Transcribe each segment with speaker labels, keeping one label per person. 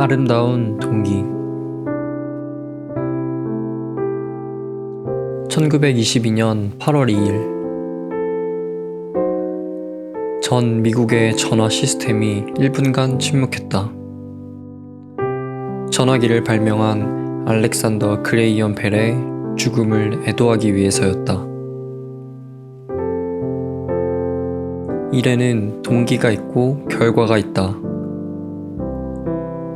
Speaker 1: 아름다운 동기 1922년 8월 2일 전 미국의 전화 시스템이 1분간 침묵했다. 전화기를 발명한 알렉산더 그레이엄 벨의 죽음을 애도하기 위해서였다. 일에는 동기가 있고 결과가 있다.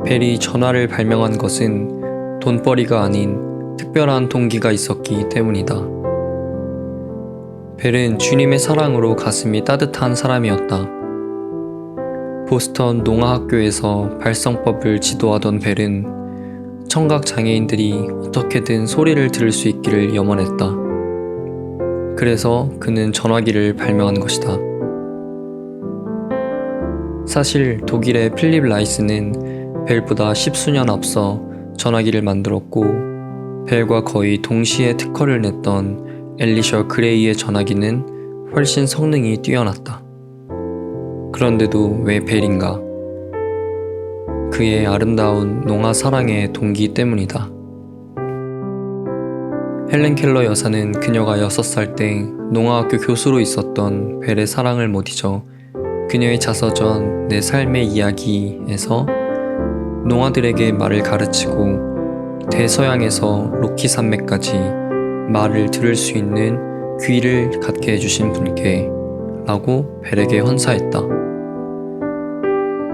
Speaker 1: 벨이 전화를 발명한 것은 돈벌이가 아닌 특별한 동기가 있었기 때문이다. 벨은 주님의 사랑으로 가슴이 따뜻한 사람이었다. 보스턴 농아학교에서 발성법을 지도하던 벨은 청각 장애인들이 어떻게든 소리를 들을 수 있기를 염원했다. 그래서 그는 전화기를 발명한 것이다. 사실 독일의 필립 라이스는 벨보다 십수년 앞서 전화기를 만들었고 벨과 거의 동시에 특허를 냈던 엘리셔 그레이의 전화기는 훨씬 성능이 뛰어났다. 그런데도 왜 벨인가? 그의 아름다운 농아 사랑의 동기 때문이다. 헬렌 켈러 여사는 그녀가 6살 때 농아학교 교수로 있었던 벨의 사랑을 못 잊어 그녀의 자서전 내 삶의 이야기에서 농아들에게 말을 가르치고 대서양에서 로키 산맥까지 말을 들을 수 있는 귀를 갖게 해주신 분께 라고 벨에게 헌사했다.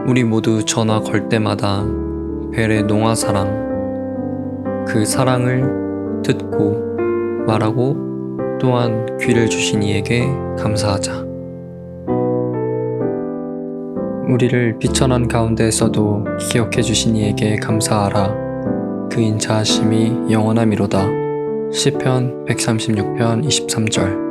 Speaker 1: 우리 모두 전화 걸 때마다 벨의 농아 사랑, 그 사랑을 듣고 말하고 또한 귀를 주신 이에게 감사하자. 우리를 비천한 가운데에서도 기억해 주신 이에게 감사하라. 그 인 자하심이 영원함이로다. 시편 136편 23절